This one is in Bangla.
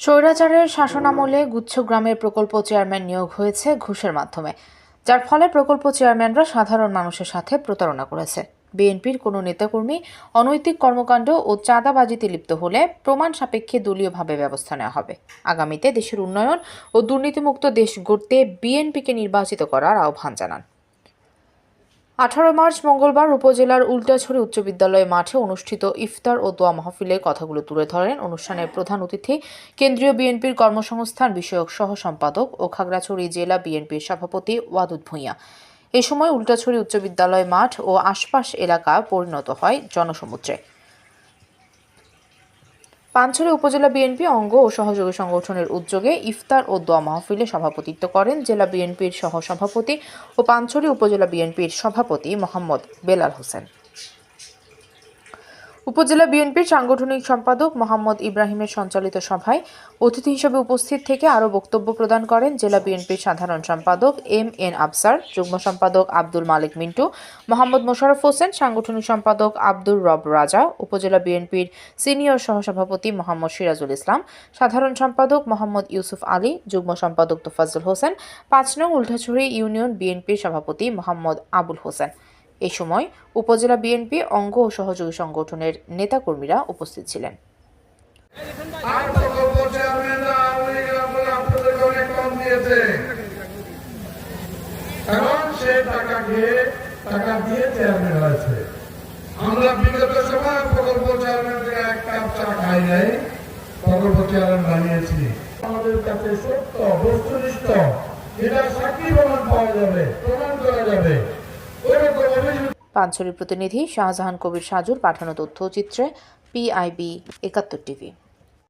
স্বৈরাচারের শাসনামলে গুচ্ছগ্রামের প্রকল্প চেয়ারম্যান নিয়োগ হয়েছে ঘুষের মাধ্যমে। যার ফলে প্রকল্প চেয়ারম্যানরা সাধারণ মানুষের সাথে প্রতারণা করেছে। বিএনপির কোনো নেতাকর্মী, অনৈতিক কর্মকাণ্ড ও চাঁদাবাজিতে লিপ্ত হলে প্রমাণ সাপেক্ষে দলীয়ভাবে ব্যবস্থা নেওয়া হবে। আগামীতে দেশের উন্নয়ন ও দুর্নীতিমুক্ত দেশ গড়তে বিএনপিকে নির্বাচিত করার আহ্বান জানান। আঠারো মার্চ মঙ্গলবার উপজেলার উল্টাছড়ি উচ্চ বিদ্যালয় মাঠে অনুষ্ঠিত ইফতার ও দোয়া মাহফিলে কথাগুলো তুলে ধরেন অনুষ্ঠানের প্রধান অতিথি কেন্দ্রীয় বিএনপির কর্মসংস্থান বিষয়ক সহ সম্পাদক ও খাগড়াছড়ি জেলা বিএনপির সভাপতি ওয়াদুদ ভূঁইয়া। এ সময় উল্টাছড়ি উচ্চ বিদ্যালয় মাঠ ও আশপাশ এলাকা পরিণত হয় জনসমুদ্রে। পাঞ্ছড়ি উপজেলা বিএনপি অঙ্গ ও সহযোগী সংগঠনের উদ্যোগে ইফতার ও দোয়া মাহফিলে সভাপতিত্ব করেন জেলা বিএনপির সহসভাপতি ও পাঞ্ছড়ি উপজেলা বিএনপির সভাপতি মোহাম্মদ বেলাল হোসেন। উপজেলা বিএনপির সাংগঠনিক সম্পাদক মোহাম্মদ ইব্রাহিমের সঞ্চালিত সভায় অতিথি হিসেবে উপস্থিত থেকে আরও বক্তব্য প্রদান করেন জেলা বিএনপির সাধারণ সম্পাদক এম এন আফসার, যুগ্ম সম্পাদক আব্দুল মালিক মিন্টু, মোহাম্মদ মোশারফ হোসেন, সাংগঠনিক সম্পাদক আব্দুর রব রাজা, উপজেলা বিএনপির সিনিয়র সহসভাপতি মোহাম্মদ সিরাজুল ইসলাম, সাধারণ সম্পাদক মোহাম্মদ ইউসুফ আলী, যুগ্ম সম্পাদক তোফাজ্জল হোসেন, পাঁচ নং উল্টাছড়ি ইউনিয়ন বিএনপির সভাপতি মোহাম্মদ আবুল হোসেন। এ সময় উপজেলা বিএনপি অঙ্গ ও সহযোগী সংগঠনের নেতাকর্মীরা উপস্থিত ছিলেন। আমরা বিগত সময় প্রকল্প চেয়ারম্যান থেকে এক কাপ চা খাই নাই প্রকল্প চেয়ারম্যান বানিয়েছি আমাদের কাছে সত্য, বস্তুনিষ্ঠ এটা সাক্ষী প্রমাণ পাওয়া যাবে, প্রমাণ করা পাঞ্চলির প্রতিনিধি শাহজাহান কবির সাজুর পাঠানো তথ্যচিত্রে পিআইবি একাত্তর টিভি।